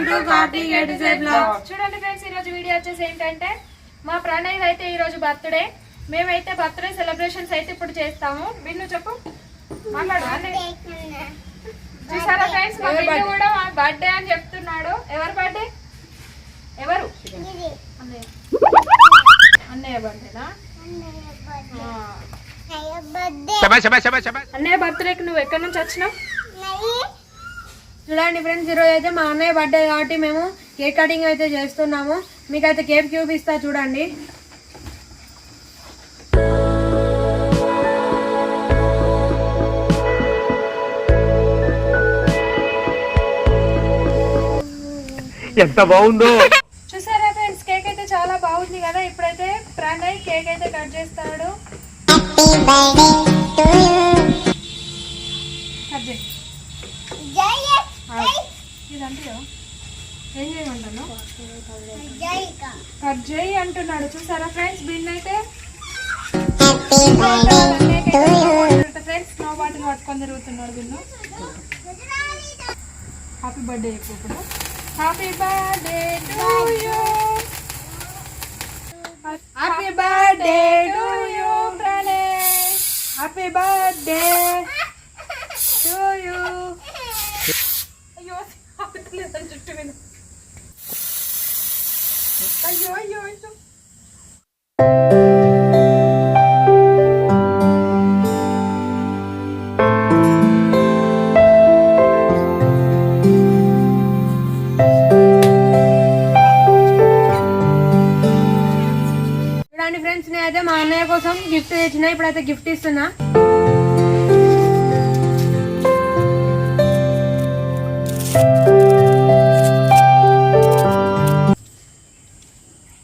Welcome to Karthik ఎడిసే blog చూడండి friends ఈ రోజు వీడియో వచ్చేసి ఏంటంటే మా ప్రణయ్ అయితే ఈ రోజు బర్త్డే మేమైతే బర్త్డే సెలబ్రేషన్స్ అయితే ఇప్పుడు చేస్తాము. బిన్ను చెప్పు. చూసారా ఫ్రెండ్స్ మా బిడ్డ కూడా మా బర్త్డే అని చెప్తున్నాడు. ఎవరి బర్త్డే ఎవరు? అన్నయ్య. అన్నయ్య బర్త్డేనా అన్నయ్య బర్త్డేకి నువ్వు ఎక్కడి నుంచి వచ్చినావు? చూడండి ఫ్రెండ్స్ ఈరోజు అయితే మా అన్నయ్య బర్త్డే కాబట్టి మేము కేక్ కటింగ్ అయితే చేస్తున్నాము. మీకైతే కేక్ చూపిస్తా చూడండి. ఎంత బాగుందో. చూసారా ఫ్రెండ్స్ కేక్ అయితే చాలా బాగుంది కదా. ఇప్పుడైతే ప్రణయ్ కేక్ అయితే కట్ చేస్తాడు. ఏం చేయమంటాను కట్ చేయి అంటున్నాడు. చూసారా ఫ్రెండ్స్ బిన్ అయితే ఫ్రెండ్స్ స్నో బాటిల్ పట్టుకొని తిరుగుతున్నాడు బిన్ను హ్యాపీ బర్త్డే చెప్పు ఇప్పుడు happy birthday to you happy birthday to you Pranay happy birthday to you అయ్యో చుట్టూ మీద అయ్యో అయ్యో అయ్యో చూడండి ఫ్రెండ్స్ నేనైతే మా అన్నయ్య కోసం గిఫ్ట్ తెచ్చిన ఇప్పుడైతే గిఫ్ట్ ఇస్తున్నా.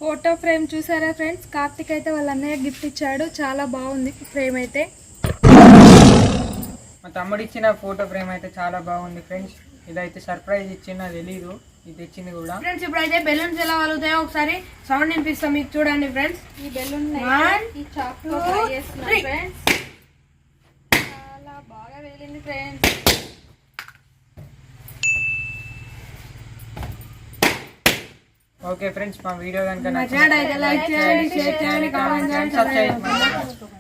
ఫోటో ఫ్రేమ్ చూసారా ఫ్రెండ్స్? కార్తిక్ అయితే వాళ్ళ అన్నయ్య గిఫ్ట్ ఇచ్చాడు. చాలా బాగుంది ఫ్రేమ్ అయితే. మా తమ్ముడు ఇచ్చిన ఫోటో ఫ్రేమ్ అయితే చాలా బాగుంది ఫ్రెండ్స్. ఇదైతే సర్ప్రైజ్ ఇచ్చిన తెలీదు. ఇది తెచ్చింది కూడా. ఫ్రెండ్స్ ఇప్పుడైతే బెలూన్స్ ఎలా వలుగుతాయో ఒకసారి సౌండ్ వినిపిస్తాం మీకు చూడండి ఫ్రెండ్స్. ఈ బెలూన్ ఈ చాక్తో two, ట్రై చేస్తున్నా three. ఫ్రెండ్స్. చాలా బాగా వేలింది ఫ్రెండ్స్. ఓకే ఫ్రెండ్స్ మా వీడియో కనుక నచ్చినట్టయితే లైక్ చేయండి షేర్ చేయండి కామెంట్ చేయండి. సబ్స్క్రైబ్ చేయండి.